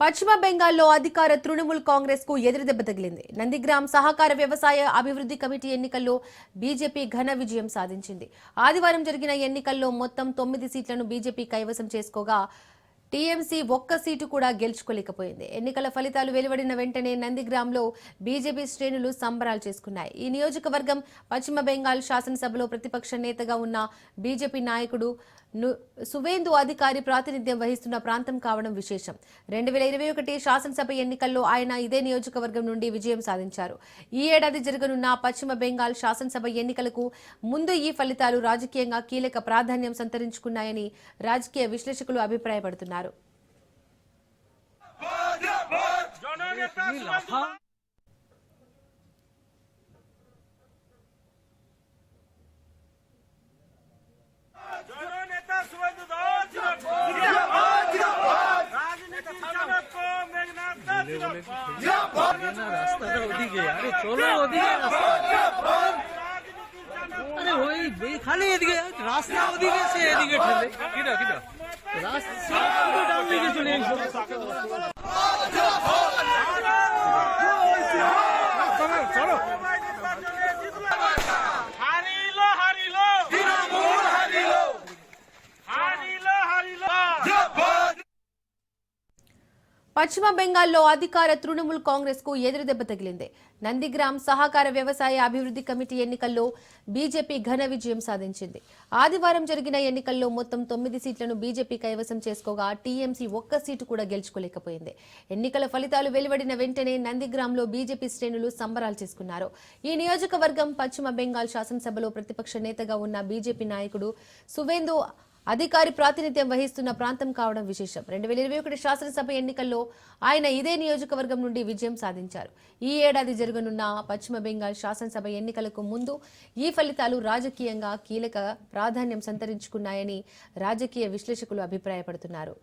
పశ్చిమ బెంగాల్లో అధికార తృణమూల్ కాంగ్రెస్కు ఎదురుదెబ్బ తగిలింది. నందిగ్రామ్ సహకార వ్యవసాయ అభివృద్ధి కమిటీ ఎన్నికల్లో బీజేపీ ఘన విజయం సాధించింది. ఆదివారం జరిగిన ఎన్నికల్లో మొత్తం తొమ్మిది సీట్లను బీజేపీ కైవసం చేసుకోగా టీఎంసీ ఒక్క సీటు కూడా గెలుచుకోలేకపోయింది. ఎన్నికల ఫలితాలు వెలువడిన వెంటనే నందిగ్రామ్లో బీజేపీ శ్రేణులు సంబరాలు చేసుకున్నాయి. ఈ నియోజకవర్గం పశ్చిమ బెంగాల్ శాసనసభలో ప్రతిపక్ష నేతగా ఉన్న బీజేపీ నాయకుడు సువేందు అధికారి ప్రాతినిధ్యం వహిస్తున్న ప్రాంతం కావడం విశేషం. రెండు వేల ఇరవై ఒకటి శాసనసభ ఎన్నికల్లో ఆయన ఇదే నియోజకవర్గం నుండి విజయం సాధించారు. ఈ ఏడాది జరగనున్న పశ్చిమ బెంగాల్ శాసనసభ ఎన్నికలకు ముందు ఈ ఫలితాలు రాజకీయంగా కీలక ప్రాధాన్యం సంతరించుకున్నాయని రాజకీయ విశ్లేషకులు అభిప్రాయపడుతున్నారు. মেঘনাথ বলে রাস্তাটা ওদিকে আরে চলো ওদিকে। আরে ওই এই খালি এদিকে রাস্তা ওদিকে সে এদিকে ঠেলে। কিটা কিটা রাস্তা চলে పశ్చిమ బెంగాల్లో అధికార తృణమూల్ కాంగ్రెస్కు ఎదురుదెబ్బ తగిలింది. నందిగ్రామ్ సహకార వ్యవసాయ అభివృద్ధి కమిటీ ఎన్నికల్లో బీజేపీ ఘన విజయం సాధించింది. ఆదివారం జరిగిన ఎన్నికల్లో మొత్తం తొమ్మిది సీట్లను బీజేపీ కైవసం చేసుకోగా టీఎంసీ ఒక్క సీటు కూడా గెలుచుకోలేకపోయింది. ఎన్నికల ఫలితాలు వెలువడిన వెంటనే నందిగ్రామ్లో బీజేపీ శ్రేణులు సంబరాలు చేసుకున్నారు. ఈ నియోజకవర్గం పశ్చిమ బెంగాల్ శాసనసభలో ప్రతిపక్ష నేతగా ఉన్న బీజేపీ నాయకుడు సువేందు అధికారి ప్రాతినిధ్యం వహిస్తున్న ప్రాంతం కావడం విశేషం. రెండు వేల ఇరవై ఒకటి శాసనసభ ఎన్నికల్లో ఆయన ఇదే నియోజకవర్గం నుండి విజయం సాధించారు. ఈ ఏడాది జరగనున్న పశ్చిమ బెంగాల్ శాసనసభ ఎన్నికలకు ముందు ఈ ఫలితాలు రాజకీయంగా కీలక ప్రాధాన్యం సంతరించుకున్నాయని రాజకీయ విశ్లేషకులు అభిప్రాయపడుతున్నారు.